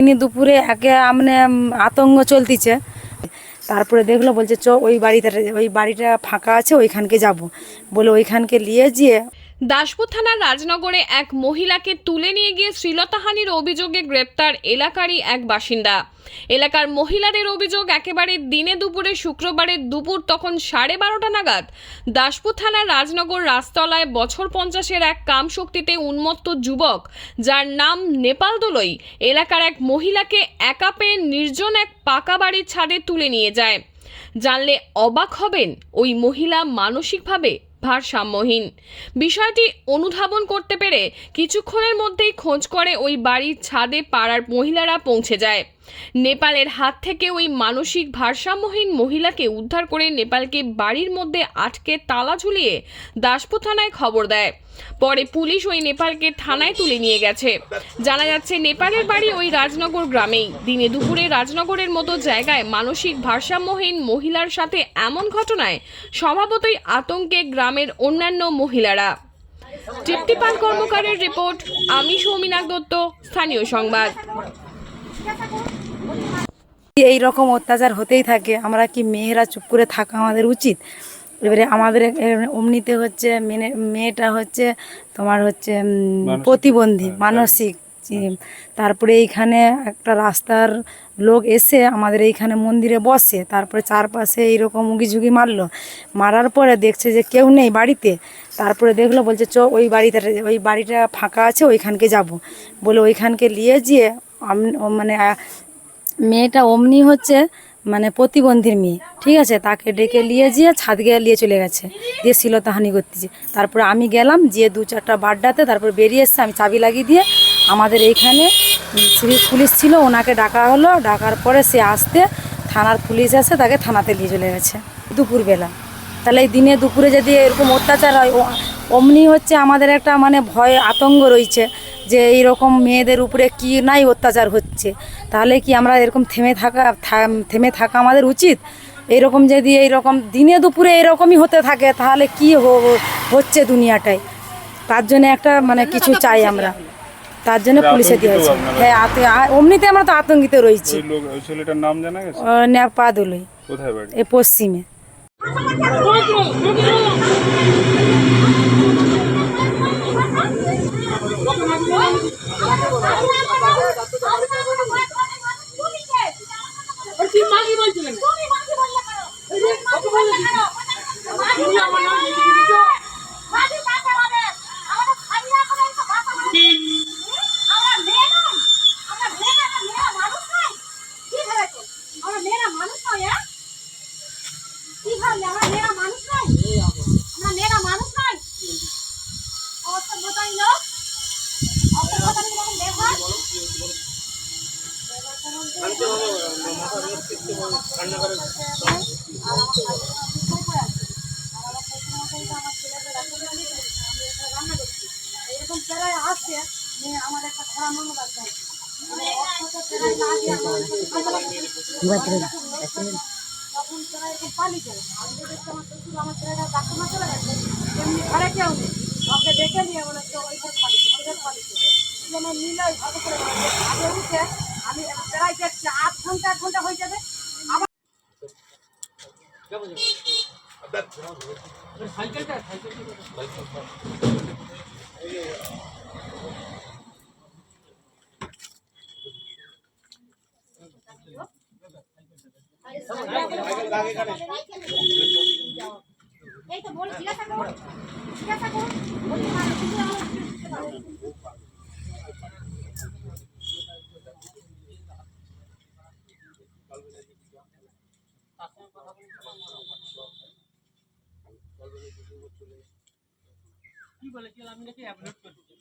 দিনে দুপুরে একে আমনে আতঙ্ক চলতিছে। তারপরে দেখল, বলছে, চ, ওই বাড়িটা ওই বাড়িটা ফাঁকা আছে, ওইখানকে যাব। বলে, ওইখানকে নিয়ে গিয়ে দাসপুর থানার রাজনগরে এক মহিলাকে তুলে নিয়ে গিয়ে শ্রীলতাহানির অভিযোগে গ্রেপ্তার এলাকারই এক বাসিন্দা। এলাকার মহিলাদের অভিযোগ, একেবারে দিনে দুপুরে শুক্রবারের দুপুর তখন সাড়ে বারোটা নাগাদ দাসপুর থানার রাজনগর রাজতলায় বছর পঞ্চাশের এক কামশক্তিতে উন্মত্ত যুবক, যার নাম নেপাল দোলই, এলাকার এক মহিলাকে একা পেয়ে নির্জন এক পাকা বাড়ির ছাদে তুলে নিয়ে যায়। জানলে অবাক হবেন, ওই মহিলা মানসিকভাবে ভারসাম্যহীন। বিষয়টি অনুধাবন করতে পেরে কিছুক্ষণের মধ্যেই খোঁজ করে ওই বাড়ির ছাদে পাড়ার মহিলারা পৌঁছে যায়। নেপালের হাত থেকে ওই মানসিক ভারসাম্যহীন মহিলাকে উদ্ধার করে নেপালকে বাড়ির মধ্যে আটকে তালা ঝুলিয়ে দাসপুর থানায় খবর দেয়। পরে পুলিশ ওই নেপালকে থানায় তুলে নিয়ে গেছে। জানা যাচ্ছে, নেপালের বাড়ি ওই রাজনগর গ্রামেই। দিনে দুপুরে রাজনগরের মতো জায়গায় মানসিক ভারসাম্যহীন মহিলার সাথে এমন ঘটনায় স্বভাবতই আতঙ্কে গ্রামের অন্যান্য মহিলারা। তৃপ্তিপাল কর্মকারের রিপোর্ট, আমি সৌমিনাক দত্ত, স্থানীয় সংবাদ। এই রকম অত্যাচার হতেই থাকে। আমরা কি মেয়েরা চুপ করে থাকা আমাদের উচিত? এবারে আমাদের অমনিতে হচ্ছে মেনে মেয়েটা হচ্ছে তোমার হচ্ছে প্রতিবন্ধী মানসিক। তারপরে এইখানে একটা রাস্তার লোক এসে আমাদের এইখানে মন্দিরে বসে তারপরে চারপাশে এইরকম উগিঝুগি মারলো। মারার পরে দেখছে যে কেউ নেই বাড়িতে। তারপরে দেখল বলছে চ ওই বাড়িতে ওই বাড়িটা ফাঁকা আছে ওইখানকে যাব। বলে ওইখানকে নিয়ে গিয়ে মানে মেয়েটা অমনি হচ্ছে মানে প্রতিবন্ধীর মেয়ে, ঠিক আছে? তাকে ডেকে নিয়ে গিয়ে ছাদ গিয়ে নিয়ে চলে গেছে। দিয়ে শিলতাহানি করতেছে। তারপরে আমি গেলাম, গিয়ে দু চারটা বাড্ডাতে তারপর বেরিয়ে এসছে, আমি চাবি লাগিয়ে দিয়ে আমাদের এইখানে পুলিশ ছিল, ওনাকে ডাকা হলো। ডাকার পরে সে আসতে থানার পুলিশ আসে তাকে থানাতে নিয়ে চলে গেছে দুপুরবেলা। তাহলে এই দিনে দুপুরে যদি এরকম অত্যাচার হয় অমনি হচ্ছে আমাদের একটা মানে ভয়, আতঙ্ক রয়েছে। যে এইরকম মেয়েদের উপরে কি নাই অত্যাচার হচ্ছে তাহলে কি আমরা এরকম থেমে থাকা থা- থেমে থাকা আমাদের উচিত এইরকম যদি এইরকম দিনে দুপুরে এরকমই হতে থাকে তাহলে কি হো- হচ্ছে দুনিয়াটায় তার জন্য একটা মানে কিছু চাই আমরা তার জন্য পুলিশে দিয়েছে হ্যাঁ আত- অমনিতে আমরা তো আতঙ্কিত রয়েছি ওই লোক ওই ছেলেটার নাম জানা গেছে নেপাদলই কোথায় বাড়ি এ পশ্চিমে মানুষ নয় হ্যাঁ? কি ভাবলে? আমরা মেয়েরা মানুষ নয় আমরা মেয়েরা মানুষ নয় অসভ্যতাই লোক প্রায় আসছে আমার একটা খরা মনে প্রায় না তখন তারা এরকম পালিয়ে যায় আমি তো আমার শ্বশুর আমার ছেলেটা ডাক্তার চলে গেছে এমনি ঘরে কেউ নেই ওকে ডেকে নিয়ে বলে তো ওই ঘর পালিয়েছে ওই ঘর যেন ভালো করে আগে উঠে আমি প্রায় দেখছি আধ ঘণ্টা এক ঘণ্টা হয়ে যাবে। এই তো বলি জিজ্ঞাসা করো। কি বলে আমি নাকি অ্যাভয়েড করছি।